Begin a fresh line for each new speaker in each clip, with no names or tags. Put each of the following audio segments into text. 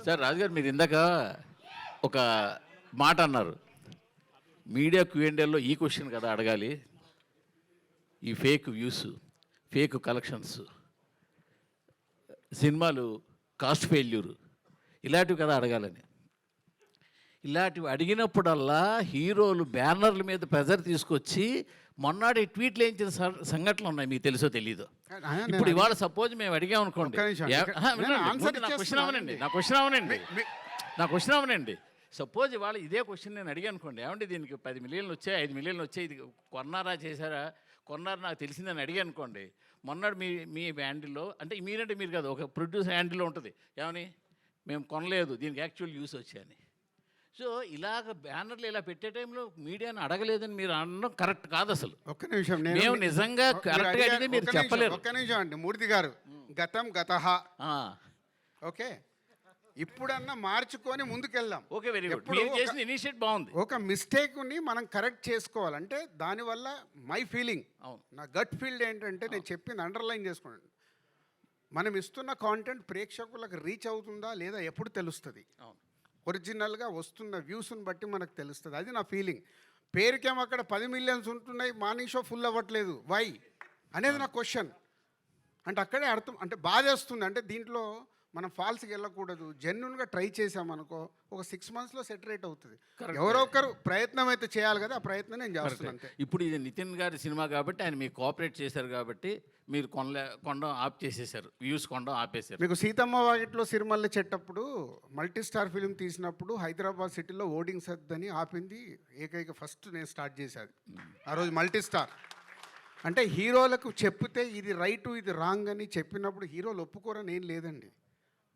Sir రాజుగారు మీరు ఇందాక ఒక మాట అన్నారు. మీడియా క్యూఎండిఎల్లో ఈ క్వశ్చన్ కదా అడగాలి. ఈ ఫేక్ వ్యూస్ ఫేక్ కలెక్షన్స్ సినిమాలు కాస్ట్ ఫెయిల్యూర్ ఇలాంటివి కదా అడగాలని. ఇలాంటివి అడిగినప్పుడల్లా హీరోలు బ్యానర్ల మీద ప్రెజర్ తీసుకొచ్చి మొన్నటి ట్వీట్లు వేయించిన సంఘటనలు ఉన్నాయి మీకు తెలుసో తెలీదు? ఇప్పుడు ఇవాళ సపోజ్ మేము అడిగాం అనుకోండి. నా క్వశ్చన్. అవనండి నా క్వశ్చన్ అవనండి. నా క్వశ్చన్ అవనండి. సపోజ్ ఇవాళ ఇదే క్వశ్చన్ నేను అడిగాను అనుకోండి ఏమంటే దీనికి పది మిలియన్లు వచ్చాయి ఐదు మిలియన్లు వచ్చాయి ఇది కొన్నారా చేశారా? కొన్నారా నాకు తెలిసిందని అడిగాను అనుకోండి మొన్నటి మీ మీ హ్యాండిల్లో అంటే మీరంటే మీరు కాదు ఒక ప్రొడ్యూసర్ హ్యాండిల్లో ఉంటుంది. ఏమని? మేము కొనలేదు దీనికి యాక్చువల్ యూస్ వచ్చాయని. సో ఇలాగ బ్యానర్లు ఇలా పెట్టే టైంలో మీడియాని అడగలేదని మీరు అనడం కరెక్ట్ కాదు అసలు
ఒక్క నిమిషం నేను
మేము నిజంగా కరెక్ట్గా అడిగితే మీరు
ఒక్క నిమిషం,
చెప్పలేరు.
ఒక్క నిమిషం అండి. మూర్తి గారు గతం గతహ
ఆ,
ఓకే? ఇప్పుడన్నా మార్చుకొని ముందుకెళ్దాం.
Okay very good.
ఎప్పుడు
మీరు
ఒక-
చేసిన ఇనిషియేట్ బాగుంది.
ఒక మిస్టేక్ని మనం కరెక్ట్ చేసుకోవాలంటే దానివల్ల మై ఫీలింగ్.
అవును.
నా గట్ ఫీల్డ్ ఏంటంటే నేను చెప్పింది అండర్లైన్ చేసుకోండి. మనం ఇస్తున్న కాంటెంట్ ప్రేక్షకులకు రీచ్ అవుతుందా లేదా ఎప్పుడు తెలుస్తుంది?
అవును.
ఒరిజినల్గా వస్తున్న వ్యూస్ని బట్టి మనకు తెలుస్తుంది. అది నా ఫీలింగ్. పేరుకేమో అక్కడ పది మిలియన్స్ ఉంటున్నాయి మార్నింగ్ షో ఫుల్ అవ్వట్లేదు. వై? అనేది నా క్వశ్చన్. అంటే అక్కడే అర్థం అంటే బాధేస్తుంది. అంటే దీంట్లో మనం ఫాల్స్కి వెళ్ళకూడదు. జెన్యున్గా ట్రై చేసామనుకో ఒక సిక్స్ మంత్స్లో సెటరేట్ అవుతుంది. ఎవరో ఒకరు ప్రయత్నం అయితే చేయాలి కదా ఆ ప్రయత్నం నేను చేస్తున్నాను
ఇప్పుడు ఇది నితిన్ గారి సినిమా కాబట్టి ఆయన మీకు కోఆపరేట్ చేశారు కాబట్టి మీరు కొనలే కొండం ఆప్ చేసేసారు వ్యూస్ కొండం ఆపేశారు.
మీకు సీతమ్మ వాకిట్లో సిరిమల్లె చెట్టప్పుడు మల్టీ స్టార్ ఫిలిం తీసినప్పుడు హైదరాబాద్ సిటీలో ఓడింగ్ సర్దని ఆపింది ఏకైక ఫస్ట్ నేను స్టార్ట్ చేశాను ఆ రోజు మల్టీ స్టార్ అంటే హీరోలకు చెప్తే ఇది రైట్ ఇది రాంగ్ అని చెప్పినప్పుడు హీరోలు ఒప్పుకోరని ఏం లేదండి.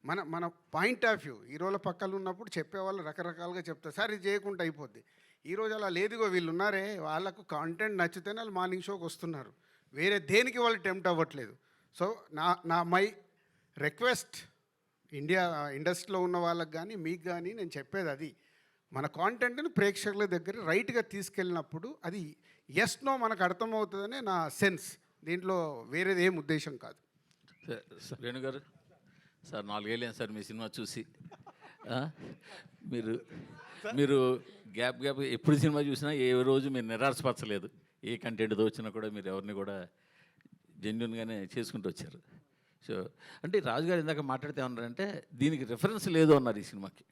మన మన పాయింట్ ఆఫ్ వ్యూ హీరోల పక్కన ఉన్నప్పుడు చెప్పేవాళ్ళు రకరకాలుగా చెప్తారు. సార్ ఇది చేయకుండా అయిపోద్ది. ఈరోజు అలా లేదుగో వీళ్ళు ఉన్నారే వాళ్ళకు కాంటెంట్ నచ్చితేనే వాళ్ళు మార్నింగ్ షోకి వస్తున్నారు. వేరే దేనికి వాళ్ళు టెంప్ట్ అవ్వట్లేదు. సో నా నా మై రిక్వెస్ట్ ఇండియా ఇండస్ట్రీలో ఉన్న వాళ్ళకి కానీ మీకు కానీ నేను చెప్పేది అది. మన కాంటెంట్ని ప్రేక్షకుల దగ్గర రైట్గా తీసుకెళ్ళినప్పుడు అది ఎస్ నో మనకు అర్థమవుతుందనే నా సెన్స్ దీంట్లో వేరేది ఏం ఉద్దేశం కాదు.
రేణు గారు సార్ నాలుగేళ్ళేం సార్ మీ సినిమా చూసి? మీరు మీరు గ్యాప్ గ్యాప్ ఎప్పుడు సినిమా చూసినా ఏ రోజు మీరు నిరాశపరచలేదు. ఏ కంటెంట్తో వచ్చినా కూడా మీరు ఎవరిని కూడా జెన్యున్గానే చేసుకుంటూ వచ్చారు. సో అంటే రాజుగారు ఇందాక మాట్లాడితే ఏమన్నారంటే దీనికి రిఫరెన్స్ లేదు అన్నారు ఈ సినిమాకి.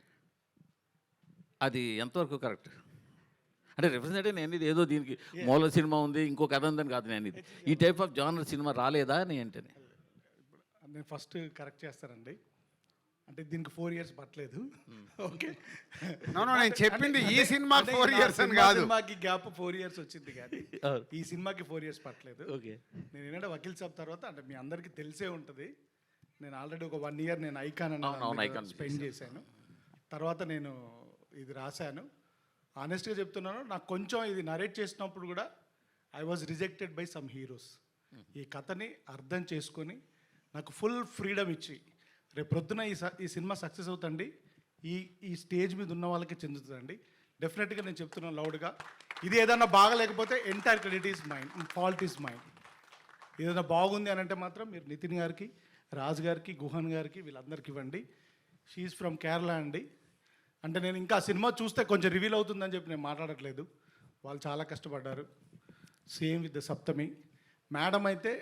అది ఎంతవరకు కరెక్ట్ అంటే రిఫరెన్స్ అంటే నేను ఇది ఏదో దీనికి మూల సినిమా ఉంది ఇంకో కథ ఉందని కాదు నేను ఇది. ఈ టైప్ ఆఫ్ జానర్ సినిమా రాలేదా అని ఏంటని
నేను ఫస్ట్ కరెక్ట్ చేస్తానండి. అంటే దీనికి ఫోర్ ఇయర్స్ పట్టలేదు. ఓకే
నేను చెప్పింది ఈ సినిమాకి four years అని కాదు.
సినిమాకి గ్యాప్ ఫోర్ ఇయర్స్ వచ్చింది కానీ. ఈ సినిమాకి ఫోర్ ఇయర్స్ పట్టలేదు.
ఓకే.
నేను ఏంటంటే వకీల్ సాబ్ తర్వాత అంటే మీ అందరికీ తెలిసే ఉంటుంది. నేను ఆల్రెడీ ఒక వన్ ఇయర్ నేను ఐకాన్
Icon
స్పెండ్ చేశాను. తర్వాత నేను ఇది రాశాను. ఆనెస్ట్గా చెప్తున్నాను నాకు కొంచెం ఇది నరేట్ చేసినప్పుడు కూడా I was rejected by some heroes ఈ కథని అర్థం చేసుకొని నాకు ఫుల్ ఫ్రీడమ్ ఇచ్చి రేపు ప్రొద్దున ఈ స- ఈ సినిమా సక్సెస్ అవుతండి ఈ ఈ స్టేజ్ మీద ఉన్న వాళ్ళకి చెందుతుందండి. డెఫినెట్గా నేను చెప్తున్నాను లౌడ్గా ఇది ఏదన్నా బాగలేకపోతే entire credit is mine fault is mine ఏదైనా బాగుంది అని అంటే మాత్రం మీరు నితిన్ గారికి రాజు గారికి గుహన్ గారికి వీళ్ళందరికీ ఇవ్వండి. షీఈ్ ఫ్రమ్ కేరళ అండి. అంటే నేను ఇంకా సినిమా చూస్తే కొంచెం రివీల్ అవుతుందని చెప్పి నేను మాట్లాడట్లేదు. వాళ్ళు చాలా కష్టపడ్డారు. Same with the Saptami madam అయితే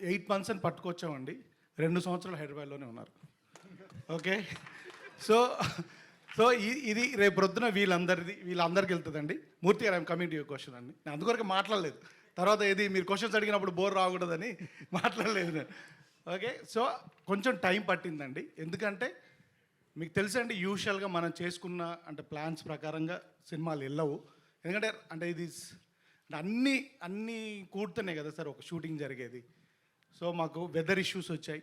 ఎయిట్ మంత్స్ అని పట్టుకొచ్చామండి. రెండు సంవత్సరాలు హైదరాబాద్లోనే ఉన్నారు. ఓకే? సో సో ఇది రేపు రొద్దున వీళ్ళందరిది వీళ్ళందరికీ వెళ్తుందండి. Murthy garu I'm coming to your question అండి. నేను అందుకొరకు మాట్లాడలేదు. తర్వాత ఇది మీరు క్వశ్చన్స్ అడిగినప్పుడు బోర్ రాకూడదని మాట్లాడలేదు నేను. ఓకే? సో కొంచెం టైం పట్టిందండి. ఎందుకంటే మీకు తెలుసండి యూజువల్గా మనం చేసుకున్న అంటే ప్లాన్స్ ప్రకారంగా సినిమాలు వెళ్ళవు. ఎందుకంటే అంటే ఇది అన్నీ అన్నీ కూడుతున్నాయి కదా సార్ ఒక షూటింగ్ జరిగేది. సో మాకు వెదర్ ఇష్యూస్ వచ్చాయి.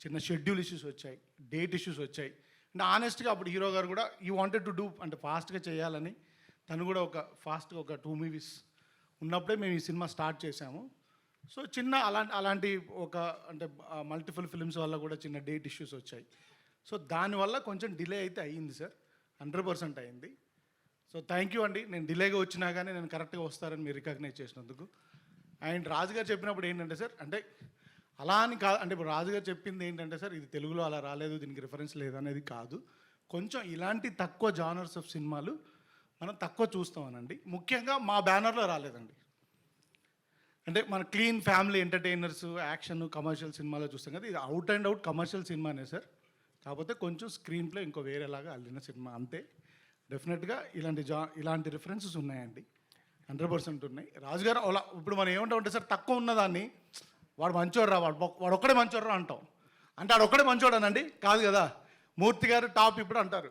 చిన్న షెడ్యూల్ ఇష్యూస్ వచ్చాయి. డేట్ ఇష్యూస్ వచ్చాయి. అంటే ఆనెస్ట్గా అప్పుడు హీరో గారు కూడా ఈ వాంటెడ్ టు డూ అంటే ఫాస్ట్గా చేయాలని తను కూడా ఒక ఫాస్ట్గా ఒక టూ మూవీస్ ఉన్నప్పుడే మేము ఈ సినిమా స్టార్ట్ చేశాము. సో చిన్న అలాంటి అలాంటి ఒక అంటే మల్టిపుల్ ఫిల్మ్స్ వల్ల కూడా చిన్న డేట్ ఇష్యూస్ వచ్చాయి. సో దానివల్ల కొంచెం డిలే అయితే అయ్యింది సార్. హండ్రెడ్ పర్సెంట్ అయింది సో థ్యాంక్ యూ అండి. నేను డిలేగా వచ్చినా కానీ నేను కరెక్ట్గా వస్తారని మీరు రికగ్నైజ్ చేసినందుకు. అండ్ రాజు గారు చెప్పినప్పుడు ఏంటంటే సార్ అంటే అలా అని కాదు అంటే ఇప్పుడు రాజుగారు చెప్పింది ఏంటంటే సార్ ఇది తెలుగులో అలా రాలేదు దీనికి రిఫరెన్స్ లేదు అనేది కాదు. కొంచెం ఇలాంటి తక్కువ జానర్స్ ఆఫ్ సినిమాలు మనం తక్కువ చూస్తామనండి. ముఖ్యంగా మా బ్యానర్లో రాలేదండి. అంటే మన clean family entertainers action commercial సినిమాలో చూస్తాం కదా ఇది అవుట్ అండ్ అవుట్ కమర్షియల్ సినిమానే సార్. కాకపోతే కొంచెం స్క్రీన్ ప్లే ఇంకో వేరేలాగా అల్లిన సినిమా అంతే. డెఫినెట్గా ఇలాంటి జా ఇలాంటి రిఫరెన్సెస్ ఉన్నాయండి. హండ్రెడ్ పర్సెంట్ ఉన్నాయి. రాజుగారు అలా ఇప్పుడు మనం ఏమంటాం సార్ తక్కువ ఉన్నదాన్ని వాడు మంచోడు రా వాడు వాడు ఒక్కడే మంచోడు రా అంటాం. అంటే వాడు ఒక్కడే మంచోడనండి? కాదు కదా. మూర్తి గారు టాప్ ఇప్పుడు అంటారు.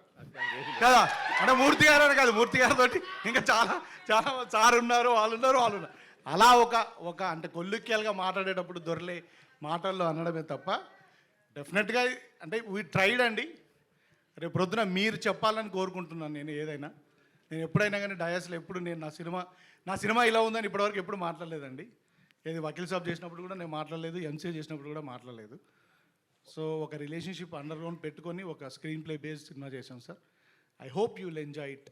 కదా. అంటే మూర్తి గారు అని కాదు మూర్తి గారితో ఇంకా చాలా చాలా సార్ ఉన్నారు వాళ్ళు ఉన్నారు వాళ్ళు ఉన్నారు. అలా ఒక ఒక అంటే కొల్లుక్యాలుగా మాట్లాడేటప్పుడు దొరలే మాటల్లో అనడమే తప్ప డెఫినెట్గా అంటే వీ ట్రైడ్ అండి. రేపు ప్రొద్దున మీరు చెప్పాలని కోరుకుంటున్నాను నేను ఏదైనా. నేను ఎప్పుడైనా కానీ డయాస్లో ఎప్పుడు నేను నా సినిమా నా సినిమా ఇలా ఉందని ఇప్పటివరకు ఎప్పుడు మాట్లాడలేదండి. ఏది వకీల్ సాబ్ చేసినప్పుడు కూడా నేను మాట్లాడలేదు ఎంసీఏ చేసినప్పుడు కూడా మాట్లాడలేదు. సో ఒక రిలేషన్షిప్ అండర్ గ్రౌండ్ పెట్టుకొని ఒక స్క్రీన్ ప్లే బేస్డ్ సినిమా చేశాం sir. I hope you will enjoy it.